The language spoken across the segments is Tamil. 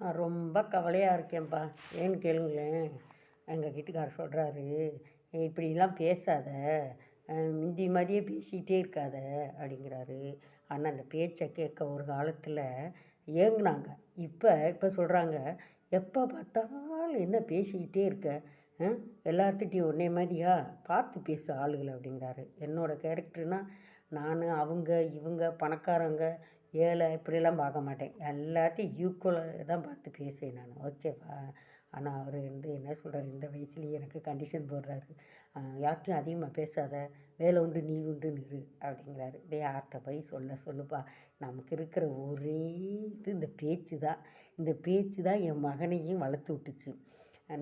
நான் ரொம்ப கவலையாக இருக்கேன்ப்பா. ஏன்னு கேளுங்களேன். எங்கள் வீட்டுக்காரர் சொல்கிறாரு இப்படிலாம் பேசாத. முந்தி மாதிரியே பேசிக்கிட்டே இருக்காத. அப்படிங்கிறாரு. ஆனால் அந்த பேச்சை கேட்க ஒரு காலத்தில் ஏங்குனாங்க. இப்போ இப்போ சொல்கிறாங்க எப்போ பார்த்தாலும் என்ன பேசிக்கிட்டே இருக்க? எல்லாத்துட்டையும் ஒன்றே மாதிரியா? பார்த்து பேசு ஆளுகள். அப்படிங்கிறாரு. என்னோடய கேரக்டர்னால் நான் அவங்க இவங்க பணக்காரங்க ஏழை இப்படியெல்லாம் பார்க்க மாட்டேன். எல்லாத்தையும் ஈக்குவலாக தான் பார்த்து பேசுவேன் நான். ஓகேவா ஆனால் அவர் வந்து என்ன சொல்கிறார் இந்த வயசுலேயே எனக்கு கண்டிஷன் போடுறாரு. யார்கிட்டையும் அதிகமாக பேசாத. வேலை உண்டு நீ உண்டுன்னு இரு அப்படிங்கிறாரு. டே யார்கிட்ட போய் சொல்ல சொல்லுப்பா. நமக்கு இருக்கிற ஒரே இது இந்த பேச்சு தான். இந்த பேச்சு தான் என் மகனையும் வளர்த்து விட்டுச்சு.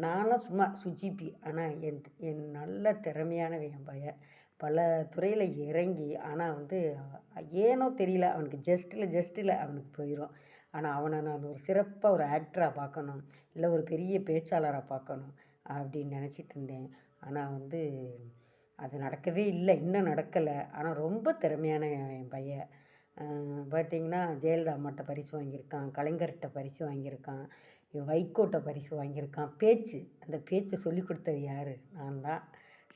நான்லாம் சும்மா சுஜிபி. ஆனால் என் என் நல்ல திறமையானவன் என் பையன். பல துறையில் இறங்கி ஆனால் வந்து ஏனோ தெரியல அவனுக்கு ஜஸ்ட்டில் ஜஸ்ட்டில் அவனுக்கு போயிடும் ஆனால் அவனை நான் ஒரு சிறப்பாக ஒரு ஆக்டராக பார்க்கணும் இல்லை ஒரு பெரிய பேச்சாளராக பார்க்கணும் அப்படின்னு நினச்சிட்டு இருந்தேன். ஆனால் வந்து அது நடக்கவே இல்லை இன்னும் நடக்கலை. ஆனால் ரொம்ப திறமையான என் பையன். பார்த்திங்கன்னா ஜெயலலிதா அம்மாட்ட பரிசு வாங்கியிருக்கான் கலைஞர்கிட்ட பரிசு வாங்கியிருக்கான் வைகோட்டை பரிசு வாங்கியிருக்கான். பேச்சு அந்த பேச்சை சொல்லி கொடுத்தது யார்? நான் தான்.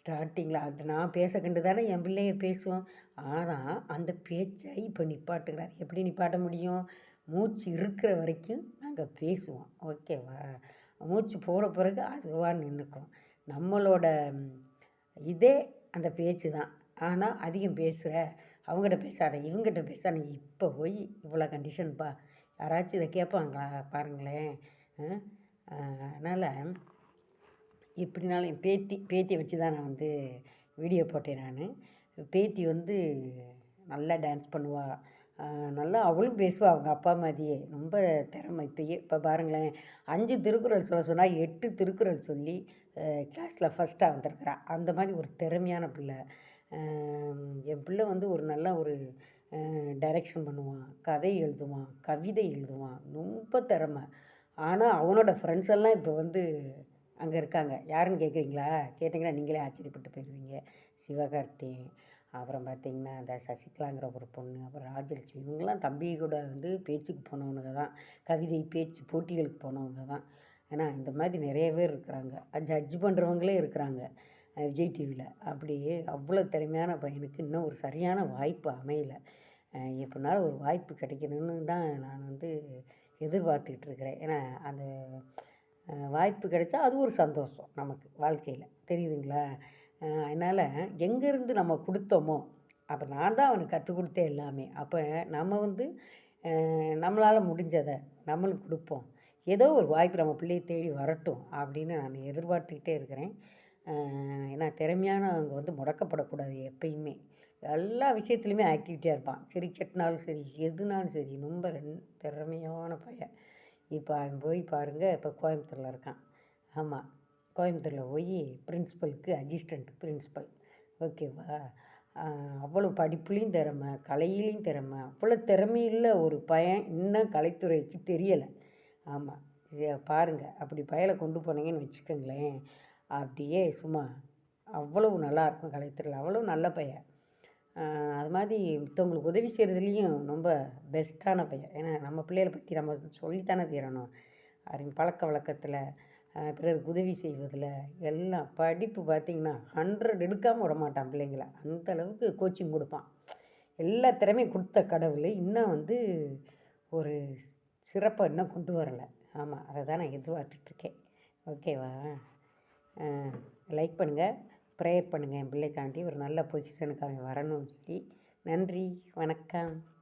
ஸ்டார்டிங்கில் அது நான் பேச கண்டு தானே என் பிள்ளைய பேசுவோம். ஆனால் அந்த பேச்சை இப்போ நிப்பாட்டுகிறார். எப்படி நிப்பாட்ட முடியும்? மூச்சு இருக்கிற வரைக்கும் நாங்கள் பேசுவோம். ஓகேவா? மூச்சு போன பிறகு அதுவாக நின்றுக்கும் நம்மளோட இதே அந்த பேச்சு தான். ஆனால் அதிகம் பேசுகிற அவங்ககிட்ட பேசாத இவங்ககிட்ட பேசாத இப்போ போய் இவ்வளோ கண்டிஷன்ப்பா யாராச்சும் இதை கேட்பாங்களா? பாருங்களேன். அதனால் எப்படினாலும் என் பேத்தி பேத்தியை வச்சு தான் நான் வந்து வீடியோ போட்டேன் நான். பேத்தி வந்து நல்லா டான்ஸ் பண்ணுவாள் நல்லா அவளும் பேசுவாள் அவங்க அப்பா மாதிரியே. ரொம்ப திறமை. இப்போயே இப்போ பாருங்களேன். அஞ்சு திருக்குறள் சொல்ல சொன்னால் எட்டு திருக்குறள் சொல்லி கிளாஸில் ஃபஸ்ட்டாக வந்திருக்கிறா. அந்த மாதிரி ஒரு திறமையான பிள்ளை. என் பிள்ளை வந்து ஒரு நல்ல ஒரு டைரெக்ஷன் பண்ணுவான் கதை எழுதுவான் கவிதை எழுதுவான் ரொம்ப திறமை. ஆனால் அவனோட ஃப்ரெண்ட்ஸ் எல்லாம் இப்போ வந்து அங்கே இருக்காங்க. யாருன்னு கேட்குறீங்களா கேட்டிங்கன்னா நீங்களே ஆச்சரியப்பட்டு போயிடுவீங்க சிவகார்த்திகேயன் அப்புறம் பார்த்திங்கன்னா அந்த சசிகலாங்கிற ஒரு பொண்ணு அப்புறம் ராஜலட்சுமி இவங்கெல்லாம் தம்பி கூட வந்து பேச்சுக்கு போனவனுங்க தான். கவிதை பேச்சு போட்டிகளுக்கு போனவங்க தான். ஏன்னா இந்த மாதிரி நிறைய பேர் இருக்கிறாங்க. ஜட்ஜ் பண்ணுறவங்களே இருக்கிறாங்க விஜய் டிவியில் அப்படியே அவ்வளோ திறமையான பையனுக்கு இன்னும் ஒரு சரியான வாய்ப்பு அமையலை. எப்படினாலும் ஒரு வாய்ப்பு கிடைக்கணும்னு தான் நான் வந்து எதிர்பார்த்துக்கிட்டு இருக்கிறேன். ஏன்னா அந்த வாய்ப்பு கிடைச்சா அது ஒரு சந்தோஷம் நமக்கு வாழ்க்கையில். தெரியுதுங்களா? அதனால் எங்கேருந்து நம்ம கொடுத்தோமோ அப்போ நான் தான் அவனுக்கு கற்றுக் கொடுத்தேன் எல்லாமே. அப்போ நம்ம வந்து நம்மளால் முடிஞ்சதை நம்மளுக்கு கொடுப்போம். ஏதோ ஒரு வாய்ப்பு நம்ம பிள்ளையை தேடி வரட்டும் அப்படின்னு நான் எதிர்பார்த்துக்கிட்டே இருக்கிறேன். ஏன்னா திறமையானவங்க வந்து முடக்கப்படக்கூடாது எப்பயுமே. எல்லா விஷயத்துலையுமே ஆக்டிவிட்டியாக இருப்பான். கிரிக்கெட்னாலும் சரி எதுனாலும் சரி ரொம்ப ரெண் திறமையான பையன். இப்போ அவன் போய் பாருங்கள் இப்போ கோயம்புத்தூரில் இருக்கான். ஆமாம் கோயம்புத்தூரில் போய் பிரின்ஸிபலுக்கு அசிஸ்டண்ட் பிரின்ஸிபல் ஓகேவா அவ்வளோ படிப்புலேயும் திறமை கலையிலையும் திறமை. அவ்வளோ திறமையில் ஒரு பையன் இன்னும் கலைத்துறைக்கு தெரியலை. ஆமாம் பாருங்கள் அப்படி பயலை கொண்டு போனீங்கன்னு வச்சுக்கோங்களேன். அப்படியே சும்மா அவ்வளவு நல்லாயிருக்கும் கலைத்துறையில். அவ்வளோ நல்ல பையன். அது மாதிரி மத்தவங்களுக்கு உதவி செய்கிறதுலேயும் ரொம்ப பெஸ்ட்டான பையன். ஏன்னா நம்ம பிள்ளைகளை பற்றி நம்ம சொல்லித்தானே தீரணும். அவரின் பழக்க வழக்கத்தில் பிறருக்கு உதவி செய்வதில் எல்லாம் படிப்பு பார்த்திங்கன்னா ஹண்ட்ரட் எடுக்காமல் விட மாட்டான் பிள்ளைங்களை. அந்த அளவுக்கு கோச்சிங் கொடுப்பான். எல்லா திறமையும் கொடுத்த கடவுள் இன்னும் வந்து ஒரு சிறப்பை இன்னும் கொண்டு வரலை. ஆமாம் அதை தான் நான் எதிர்பார்த்துட்ருக்கேன் ஓகேவா? லைக் பண்ணுங்கள் ப்ரேயர் பண்ணுங்கள் என் பிள்ளைக்காண்டி. ஒரு நல்ல பொசிஷனுக்கு அவன் வரணும்னு சொல்லி. நன்றி. வணக்கம்.